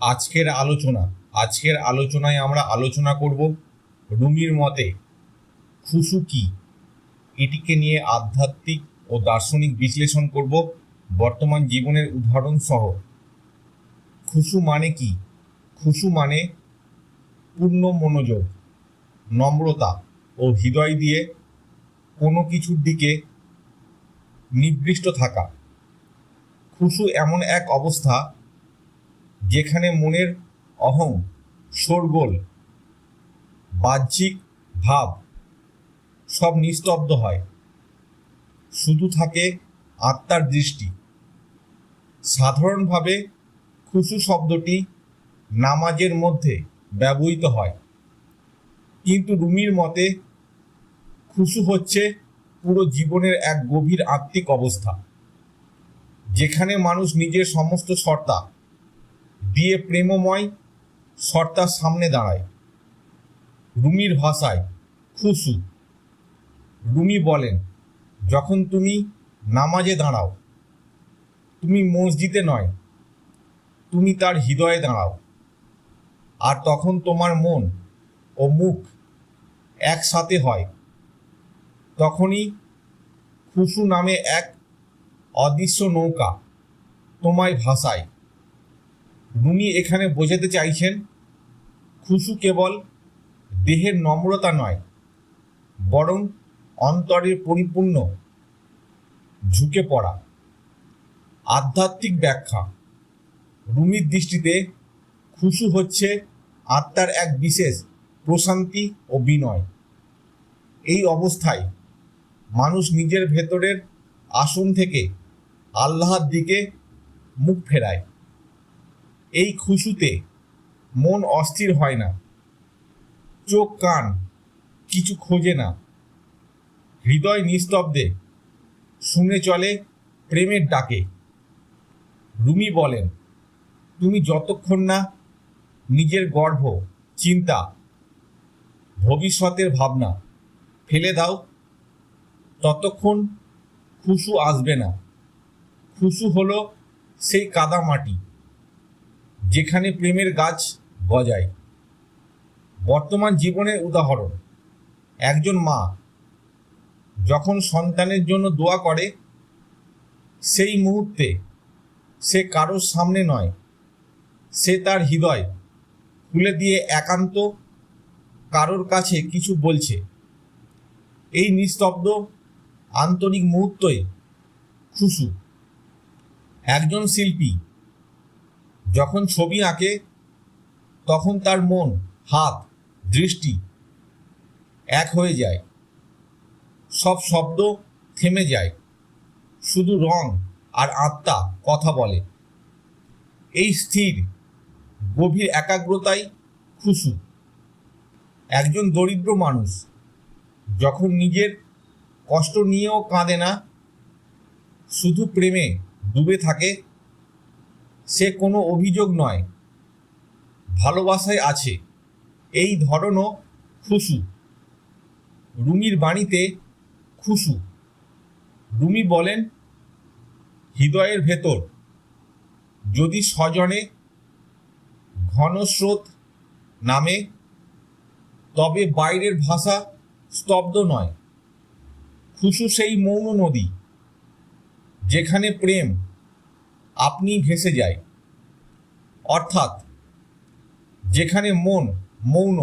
আজকের আলোচনা, আজকের আলোচনায় আমরা আলোচনা করব রুমির মতে খুশু কি? এটিকে নিয়ে আধ্যাত্মিক ও দার্শনিক বিশ্লেষণ করব বর্তমান জীবনের উদাহরণ সহ। খুশু মানে কি? খুশু মানে পূর্ণ মনোযোগ, নম্রতা ও হৃদয় দিয়ে কোনো কিছুর দিকে নিবৃষ্ট থাকা। খুশু এমন এক অবস্থা যেখানে মনের অহং, শোরগোল, বাহ্যিক ভাব সব নিস্তব্ধ হয়। শুধু থাকে আত্মার দৃষ্টি। সাধারণভাবে খুশু শব্দটি নামাজের মধ্যে ব্যবহৃত হয়। কিন্তু রুমির মতে খুশু হচ্ছে পুরো জীবনের এক গভীর আত্মিক অবস্থা, যেখানে মানুষ নিজের সমস্ত সত্তা দিয়ে প্রেমময় সর্তার সামনে দাঁড়ায়। রুমির ভাষায় খুশু। রুমি বলেন, যখন তুমি নামাজে দাঁড়াও, তুমি মসজিদে নয়, তুমি তার হৃদয়ে দাঁড়াও। আর তখন তোমার মন ও মুখ একসাথে হয়। তখনই খুশু নামে এক অদৃশ্য নৌকা তোমায় ভাসায়। রুমি এখানে বোঝাতে চাইছেন, খুশু কেবল দেহের নম্রতা নয়, বরং অন্তরের পরিপূর্ণ ঝুঁকে পড়া। আধ্যাত্মিক ব্যাখ্যা। রুমির দৃষ্টিতে খুশু হচ্ছে আত্মার এক বিশেষ প্রশান্তি ও বিনয়। এই অবস্থায় মানুষ নিজের ভেতরের আসন থেকে আল্লাহর দিকে মুখ ফেরায়। এই খুশুতে মন অস্থির হয় না। চোখ, কান কিছু খোঁজে না। হৃদয় নিস্তব্ধে, শুনে চলে প্রেমের ডাকে। রুমি বলেন, তুমি যতক্ষণ না নিজের গর্ভ, চিন্তা, ভবিষ্যতের ভাবনা ফেলে দাও, ততক্ষণ খুশু আসবে না। খুশু হলো সেই কাদা মাটি যেখানে প্রেমের গাছ গজায়। বর্তমান জীবনের উদাহরণ, একজন মা যখন সন্তানের জন্য দোয়া করে, সেই মুহূর্তে সে কারোর সামনে নয়, সে তার হৃদয় খুলে দিয়ে একান্ত কারোর কাছে কিছু বলছে। এই নিস্তব্ধ আন্তরিক মুহূর্তই খুশু। একজন শিল্পী যখন ছবি আঁকে, তখন তার মন, হাত, দৃষ্টি এক হয়ে যায়। সব শব্দ থেমে যায়। শুধু রং আর আত্মা কথা বলে। এই স্থির, গভীর একাগ্রতাই খুশু। একজন দরিদ্র মানুষ যখন নিজের কষ্ট নিয়েও কাঁদে না, শুধু প্রেমে ডুবে থাকে সে কোনো অভিযোগ নয়। ভালোবাসায় আছে। এই ধরনও খুশু। রুমির বাণীতে খুশু। রুমি বলেন, হৃদয়ের ভেতর যদি স্বজনে ঘনস্রোত নামে, তবে বাইরের ভাষা স্তব্ধ নয়। খুশু সেই মৌন নদী যেখানে প্রেম আপনি ভেসে যায় অর্থাৎ, যেখানে মন মৌন,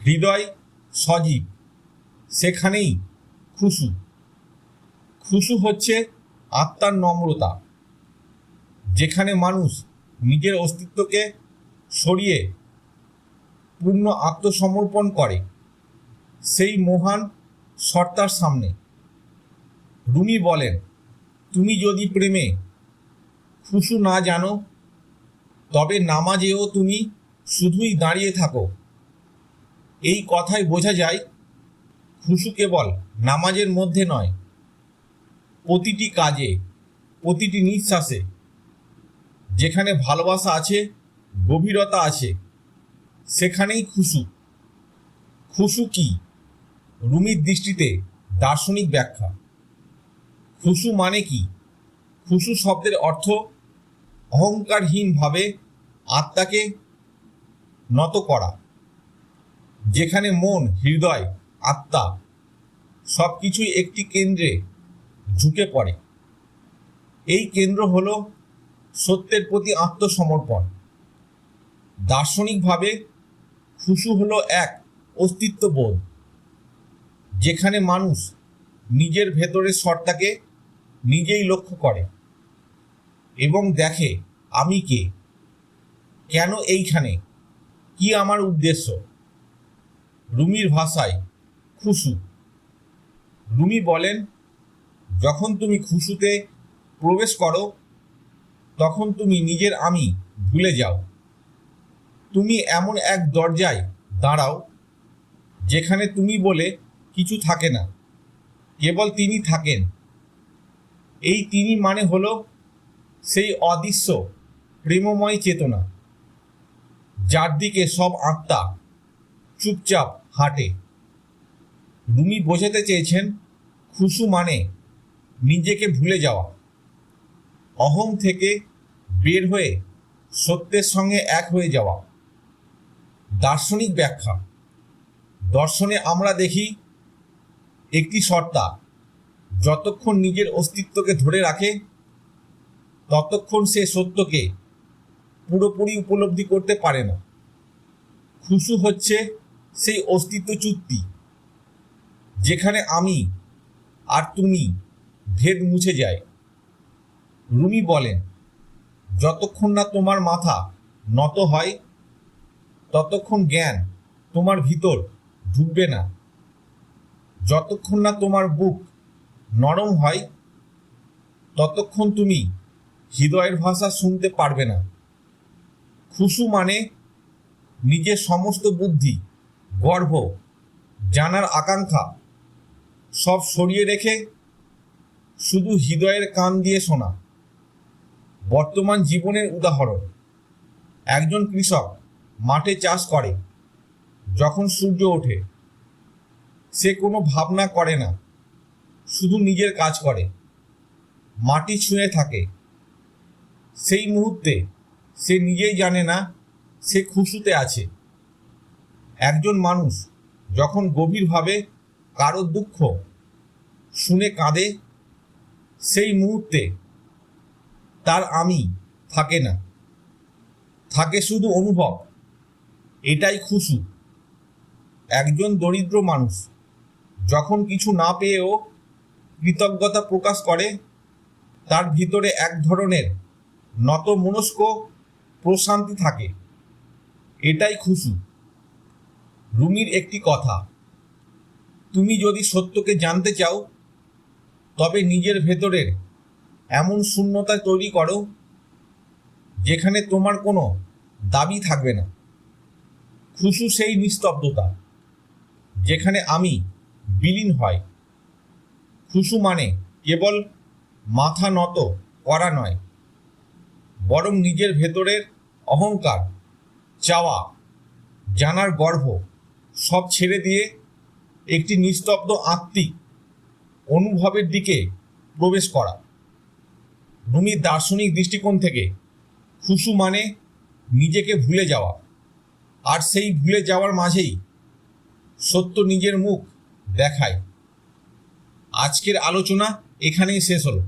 হৃদয় সজীব, সেখানেই খুশু। খুশু হচ্ছে আত্মার নম্রতা, যেখানে মানুষ নিজের অস্তিত্বকে সরিয়ে পূর্ণ আত্মসমর্পণ করে, সেই মহান সর্তার সামনে। রুমি বলেন, তুমি যদি প্রেমে খুশু না জানো, তবে নামাজেও তুমি শুধুই দাঁড়িয়ে থাকো। এই কথায় বোঝা যায়, খুশু কেবল নামাজের মধ্যে নয়, প্রতিটি কাজে, প্রতিটি নিঃশ্বাসে, যেখানে ভালোবাসা আছে, গভীরতা আছে, সেখানেই খুশু। খুশু কি? রুমির দৃষ্টিতে দার্শনিক ব্যাখ্যা। খুশু মানে কি? খুশু শব্দের অর্থ অহংকারহীনভাবে আত্মাকে নত করা, যেখানে মন, হৃদয়, আত্মা সব কিছুই একটি কেন্দ্রে ঝুঁকে পড়ে। এই কেন্দ্র হল সত্যের প্রতি আত্মসমর্পণ। দার্শনিকভাবে খুশু হল এক অস্তিত্ববোধ, যেখানে মানুষ নিজের ভেতরের সত্তাকে নিজেই লক্ষ্য করে। এবং দেখে, আমি কে? কেন এইখানে? কি আমার উদ্দেশ্য? রুমির ভাষায়, খুশু। রুমি বলেন, যখন তুমি খুশুতে প্রবেশ করো, তখন তুমি নিজের আমি ভুলে যাও। তুমি এমন এক দরজায় দাঁড়াও, যেখানে তুমি বলে কিছু থাকে না, কেবল তিনি থাকেন। এই তিনি মানে হলো সেই অদৃশ্য, প্রেমময় চেতনা, যার দিকে সব আত্মা চুপচাপ হাঁটে। রুমি বোঝাতে চেয়েছেন, খুশু মানে নিজেকে ভুলে যাওয়া। অহং থেকে বের হয়ে সত্যের সঙ্গে এক হয়ে যাওয়া। দার্শনিক ব্যাখ্যা, দর্শনে আমরা দেখি একটি সত্তা যতক্ষণ নিজের অস্তিত্বকে ধরে রাখে ততক্ষণ সে সত্যকে পুরোপুরি উপলব্ধি করতে পারে না। খুশু হচ্ছে সেই অস্তিত্ব চুক্তি, যেখানে আমি আর তুমি ভেদ মুছে যায়। রুমি বলেন, যতক্ষণ না তোমার মাথা নত হয়, ততক্ষণ জ্ঞান তোমার ভিতর ঢুকবে না। যতক্ষণ না তোমার বুক নরম হয়, ততক্ষণ তুমি হৃদয়ের ভাষা শুনতে পারবে না। খুশু মানে নিজের সমস্ত বুদ্ধি, গর্ব, জানার আকাঙ্ক্ষা সব সরিয়ে রেখে শুধু হৃদয়ের কান দিয়ে শোনা। বর্তমান জীবনের উদাহরণ, একজন কৃষক মাঠে চাষ করে, যখন সূর্য ওঠে, সে কোনো ভাবনা করে না, শুধু নিজের কাজ করে, মাটি ছুঁয়ে থাকে। সেই মুহূর্তে সে নিজেই জানে না সে খুশুতে আছে। একজন মানুষ যখন গভীরভাবে কারও দুঃখ শুনে কাঁদে, সেই মুহূর্তে তার আমি থাকে না। থাকে শুধু অনুভব, এটাই খুশু। একজন দরিদ্র মানুষ যখন কিছু না পেয়েও কৃতজ্ঞতা প্রকাশ করে, তার ভিতরে এক ধরনের নত মনস্ক প্রশান্তি থাকে। এটাই খুশু। রুমির একটি কথা, তুমি যদি সত্যকে জানতে চাও, তবে নিজের ভেতরের এমন শূন্যতা তৈরি করো, যেখানে তোমার কোনো দাবি থাকবে না। খুশু সেই নিস্তব্ধতা, যেখানে আমি বিলীন হয় খুশু মানে কেবল মাথা নত করা নয়। বরং নিজের ভেতরের অহংকার, চাওয়া, জানার গর্ব সব ছেড়ে দিয়ে একটি নিস্তব্ধ আত্মিক অনুভবের দিকে প্রবেশ করা। রুমির দার্শনিক দৃষ্টিকোণ থেকে খুশু মানে নিজেকে ভুলে যাওয়া। আর সেই ভুলে যাওয়ার মাঝেই সত্য নিজের মুখ দেখায়। আজকের আলোচনা এখানেই শেষ হলো।